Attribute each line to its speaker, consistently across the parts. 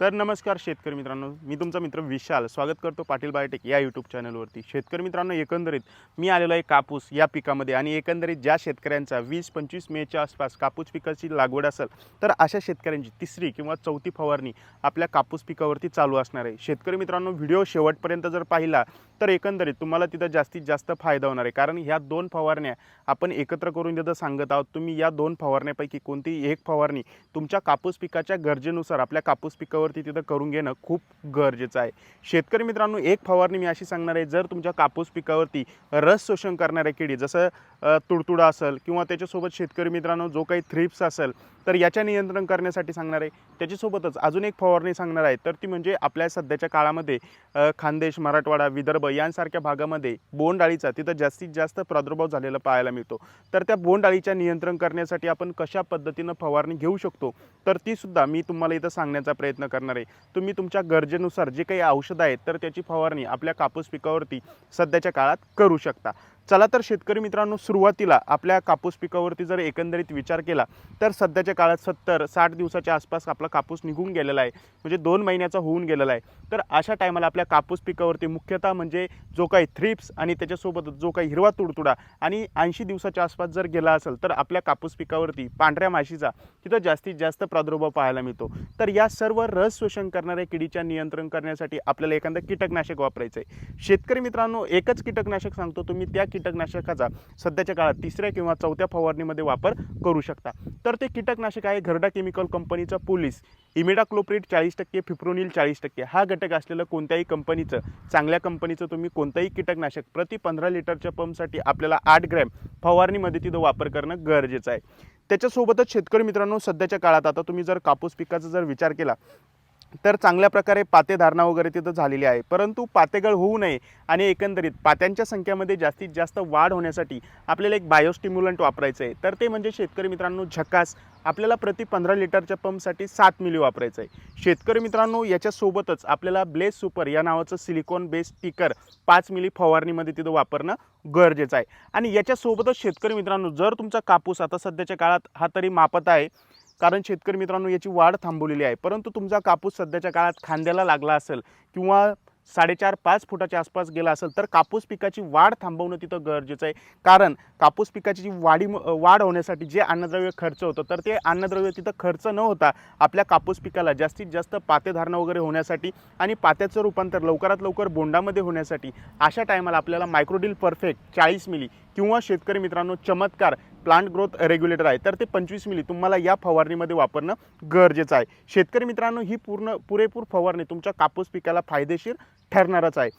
Speaker 1: तर नमस्कार शेतकरी मित्रांनो मी तुमचा मित्र विशाल. स्वागत करतो पाटील बायोटेक या यूट्यूब चॅनलवरती शेतकरी मित्रांनो एकंदरीत मी आलेलो आहे कापूस या पिकामध्ये आणि एकंदरीत ज्या शेतकऱ्यांचा वीस पंचवीस मेच्या आसपास कापूस पिकाची लागवड असेल तर अशा शेतकऱ्यांची तिसरी किंवा चौथी फवारणी आपल्या कापूस पिकावरती चालू असणार आहे. शेतकरी मित्रांनो व्हिडिओ शेवटपर्यंत जर पाहिला तर एकंदरीत तुम्हाला तिथं जास्तीत जास्त फायदा होणार आहे. कारण ह्या दोन फवारण्या आपण एकत्र करून तिथं सांगत आहोत तुम्ही या दोन फवारण्यापैकी कोणतीही एक फवारणी तुमच्या कापूस पिकाच्या गरजेनुसार आपल्या कापूस पिकावर पिकावरती तिथं करून घेणं खूप गरजेचं आहे. शेतकरी मित्रांनो एक फवारणी मी अशी सांगणार आहे जर तुमच्या कापूस पिकावरती रस शोषण करणाऱ्या किडी जसं तुडतुडा असेल किंवा त्याच्यासोबत शेतकरी मित्रांनो जो काही थ्रिप्स असेल तर याच्या नियंत्रण करण्यासाठी सांगणार आहे. त्याच्यासोबतच अजून एक फवारणी सांगणार आहे तर ती म्हणजे आपल्या सध्याच्या काळामध्ये खानदेश मराठवाडा विदर्भ यांसारख्या भागामध्ये बोंडाळीचा तिथं जास्तीत जास्त प्रादुर्भाव झालेला पाहायला मिळतो. तर त्या बोंडाळीच्या नियंत्रण करण्यासाठी आपण कशा पद्धतीनं फवारणी घेऊ शकतो? तर ती सुद्धा मी तुम्हाला इथं सांगण्याचा प्रयत्न करणार आहे. तुम्ही तुमच्या गरजेनुसार जे काही औषधं आहेत तर त्याची फवारणी आपल्या कापूस पिकावरती सध्याच्या काळात करू शकता. चला तर शेतकरी मित्रांनो सुरुवातीला आपल्या कापूस पिकावरती जर एकंदरीत विचार केला तर सध्याच्या काळात सत्तर साठ दिवसाच्या आसपास आपला कापूस निघून गेलेला आहे. म्हणजे दोन महिन्याचा होऊन गेलेला आहे. तर अशा टायमाला आपल्या कापूस पिकावरती मुख्यतः म्हणजे जो काही थ्रिप्स आणि त्याच्यासोबत जो काही हिरवा तुडतुडा आणि ऐंशी दिवसाच्या आसपास जर गेला असेल तर आपल्या कापूस पिकावरती पांढऱ्या माशीचा तिथं जास्तीत जास्त प्रादुर्भाव पाहायला मिळतो. तर या सर्व रस शोषण करणाऱ्या किडीच्या नियंत्रण करण्यासाठी आपल्याला एखादं कीटकनाशक वापरायचं आहे शेतकरी मित्रांनो एकच कीटकनाशक सांगतो तुम्ही त्या कीटकनाशकाचा सध्याच्या काळात तिसऱ्या किंवा चौथ्या फवारणीमध्ये वापर करू शकता. तर ते कीटकनाशक आहे घरडा केमिकल कंपनीचा पोलीस. इमिडाक्लोप्रिट चाळीस टक्के फिप्रोनिल चाळीस टक्के. हा घटक असलेलं कोणत्याही कंपनीचं चांगल्या कंपनीचं तुम्ही कोणतंही कीटकनाशक प्रति पंधरा लिटरच्या पंपसाठी आपल्याला आठ ग्रॅम फवारणीमध्ये तिथं वापर करणं गरजेचं आहे. त्याच्यासोबतच शेतकरी मित्रांनो सध्याच्या काळात आता तुम्ही जर कापूस पिकाचा जर विचार केला तर चांगल्या प्रकारे पाते धारणा वगैरे तिथं झालेली आहे. परंतु पातेगळ होऊ नये आणि एकंदरीत पात्यांच्या संख्येमध्ये जास्तीत जास्त वाढ होण्यासाठी आपल्याला एक बायोस्टिम्युलंट वापरायचं आहे. तर ते म्हणजे शेतकरी मित्रांनो झकास. आपल्याला प्रति पंधरा लिटरच्या पंपसाठी सात मिली वापरायचं आहे. शेतकरी मित्रांनो याच्यासोबतच आपल्याला ब्लेस सुपर या नावाचं सिलिकॉन बेस स्टिकर पाच मिली फवारणीमध्ये तिथं वापरणं गरजेचं आहे. आणि याच्यासोबतच शेतकरी मित्रांनो जर तुमचा कापूस आता सध्याच्या काळात हा तरी मापत आहे कारण शेतकरी मित्रांनो याची वाढ थांबवलेली आहे. परंतु तुमचा कापूस सध्याच्या काळात खांद्याला लागला असेल किंवा साडेचार पाच फुटाच्या आसपास गेला असेल तर कापूस पिकाची वाढ थांबवणं तिथं गरजेचं आहे. कारण कापूस पिकाची जी वाढी वाढ होण्यासाठी जे अन्नद्रव्य खर्च होतं तर ते अन्नद्रव्य तिथं खर्च न होता आपल्या कापूस पिकाला जास्तीत जास्त पातेधारणा वगैरे होण्यासाठी आणि पात्याचं रूपांतर लवकरात लवकर बोंडामध्ये होण्यासाठी अशा टायमाला आपल्याला मायक्रोडील परफेक्ट चाळीस मिली किंवा शेतकरी मित्रांनो चमत्कार प्लांट ग्रोथ रेग्युलेटर आहे. तर ते पंचवीस मिली तुम्हाला या फवारणीमध्ये वापरणं गरजेचं आहे. शेतकरी मित्रांनो ही पूर्ण पुरेपूर फवारणी तुमच्या कापूस पिकाला फायदेशीर ठरणारच आहे.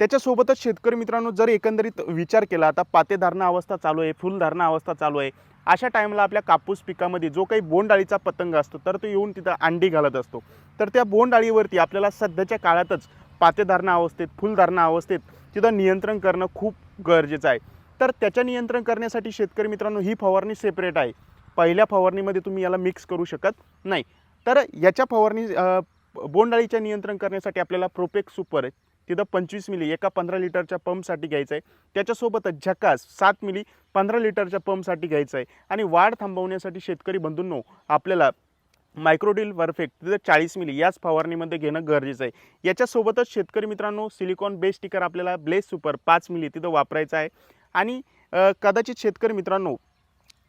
Speaker 1: त्याच्यासोबतच शेतकरी मित्रांनो जर एकंदरीत विचार केला आता पातेधारणा अवस्था चालू आहे फुलधारणा अवस्था चालू आहे. अशा टाईमला आपल्या कापूस पिकामध्ये जो काही बोंडाळीचा पतंग असतो तर तो येऊन तिथं अंडी घालत असतो. तर त्या बोंडाळीवरती आपल्याला सध्याच्या काळातच पातेधारणा अवस्थेत फुलधारणा अवस्थेत तिथं नियंत्रण करणं खूप गरजेचं आहे. तर त्याच्या नियंत्रण करण्यासाठी शेतकरी मित्रांनो ही फवारणी सेपरेट आहे. पहिल्या फवारणीमध्ये तुम्ही याला मिक्स करू शकत नाही. तर याच्या फवारणी बोंडाळीच्या नियंत्रण करण्यासाठी आपल्याला प्रोपेक सुपर आहे. तिथं पंचवीस मिली एका पंधरा लिटरच्या पंपसाठी घ्यायचं आहे. त्याच्यासोबतच झकास सात मिली पंधरा लिटरच्या पंपसाठी घ्यायचं आहे. आणि वाढ थांबवण्यासाठी शेतकरी बंधूंनो आपल्याला मायक्रोडील परफेक्ट तिथं चाळीस मिली याच फवारणीमध्ये घेणं गरजेचं आहे. याच्यासोबतच शेतकरी मित्रांनो सिलिकॉन बेस स्टिकर आपल्याला ब्लेस सुपर पाच मिली तिथं वापरायचं आहे. आणि कदाचित शेतकरी मित्रांनो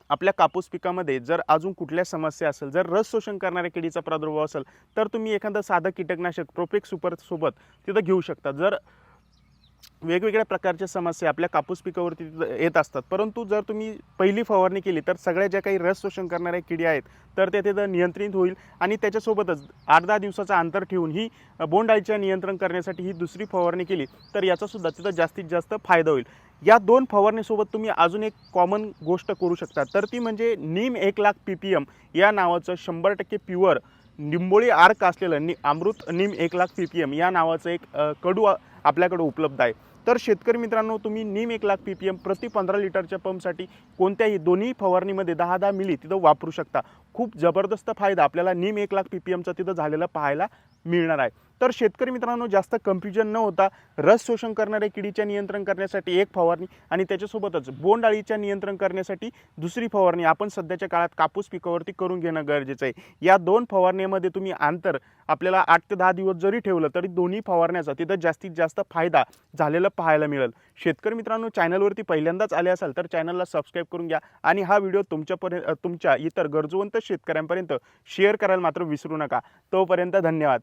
Speaker 1: आपल्या कापूस पिकामध्ये जर अजून कुठल्या समस्या असेल जर रस शोषण करणाऱ्या किडीचा प्रादुर्भाव असेल तर तुम्ही एखादं साधं कीटकनाशक प्रोपेक सुपरसोबत तिथं घेऊ शकता. जर वेगवेगळ्या प्रकारच्या समस्या आपल्या कापूस पिकावरती येत असतात. परंतु जर तुम्ही पहिली फवारणी केली तर सगळ्या ज्या काही रस शोषण करणाऱ्या किडी आहेत तर ते तिथं नियंत्रित होईल आणि त्याच्यासोबतच आठ दहा दिवसाचा अंतर ठेवून ही बोंडाळीच्या नियंत्रण करण्यासाठी ही दुसरी फवारणी केली तर याचासुद्धा तिथं जास्तीत जास्त फायदा होईल. या दोन फवारणीसोबत तुम्ही अजून एक कॉमन गोष्ट करू शकता तर ती म्हणजे नीम एक लाख पी पी एम या नावाचं शंभर टक्के प्युअर निंबोळी आर्क असलेलं नि अमृत निम एक लाख पी पी एम या नावाचं एक कडू आपल्याकडे उपलब्ध आहे. तर शेतकरी मित्रांनो तुम्ही नीम एक लाख पी पी एम प्रति पंधरा लिटरच्या पंपसाठी कोणत्याही दोन्ही फवारणीमध्ये दहा दहा मिली तिथं वापरू शकता. खूप जबरदस्त फायदा आपल्याला नीम एक लाख पी पी एमचा तिथं झालेला पाहायला मिळणार आहे. तर शेतकरी मित्रांनो जास्त कन्फ्युजन न होता रस शोषण करणाऱ्या किडीच्या नियंत्रण करण्यासाठी एक फवारणी आणि त्याच्यासोबतच बोंडअळीच्या नियंत्रण करण्यासाठी दुसरी फवारणी आपण सध्याच्या काळात कापूस पिकावरती करून घेणं गरजेचं आहे. या दोन फवारणीमध्ये तुम्ही अंतर आपल्याला आठ ते दहा दिवस जरी ठेवलं तरी दोन्ही फवारण्याचा तिथं जास्तीत जास्त फायदा झालेला पाहायला मिळेल. शेतकरी मित्रांनो चॅनलवरती पहिल्यांदाच आले असाल तर चॅनलला सबस्क्राईब करून घ्या आणि हा व्हिडिओ तुमच्यापर्यंत तुमच्या इतर गरजवंत शेतकऱ्यांपर्यंत शेअर करायला मात्र विसरू नका. तोपर्यंत धन्यवाद.